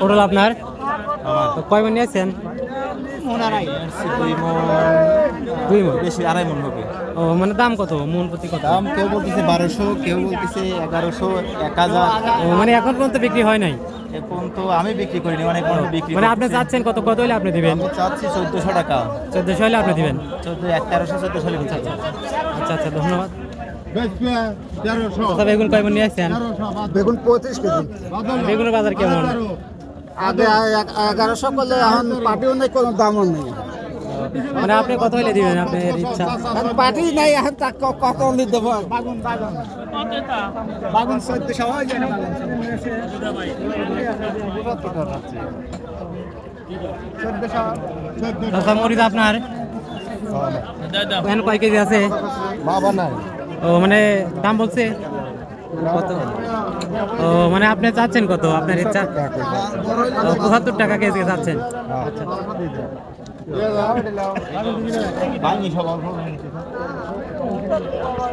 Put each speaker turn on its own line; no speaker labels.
পটল আপনার? কয় মন নিয়েছেন
দুই মন। বেশি আড়াই মন হবে।
ও মানে দাম কত? মন প্রতি কত?
দাম কেউ বলতেছে বারোশো কেউ বলতেছে এগারোশো এক হাজার।
মানে এখন পর্যন্ত বিক্রি হয় নাই?
এখন তো আমি বিক্রি করিনি অনেক মানুষ বিক্রি
মানে আপনি। চাচ্ছেন কত কত হলে আপনি দিবেন?
আমি চাচ্ছি চোদ্দশো টাকা।
চোদ্দশো হলে আপনি দিবেন?
চোদ্দ এক তেরোশো চোদ্দশো হলে
আচ্ছা আচ্ছা ধন্যবাদ। বেগুন কয় নিয়ে আসছেন?
বেগুন পঁয়ত্রিশ কেজি।
বেগুনের বাজার কেমন?
আগে এগারোশো করলে এখন পাটিও নেই কোনো দামও নেই।
মানে আপনি কত হলে দিবেন? আপনার ইচ্ছা?
এখন পাটি নেই এখন তা কত দেবো? বাগুন বাগুন। বাগুন চোদ্দশো হয় যায় না
আচ্ছা আপনার? কয় কেজি আছে?
বাবা নাই
ও মানে দাম বলছে? কত? ও মানে আপনি চাচ্ছেন কত? আপনার ইচ্ছা? পঁচাত্তর টাকা কেজি চাচ্ছেন।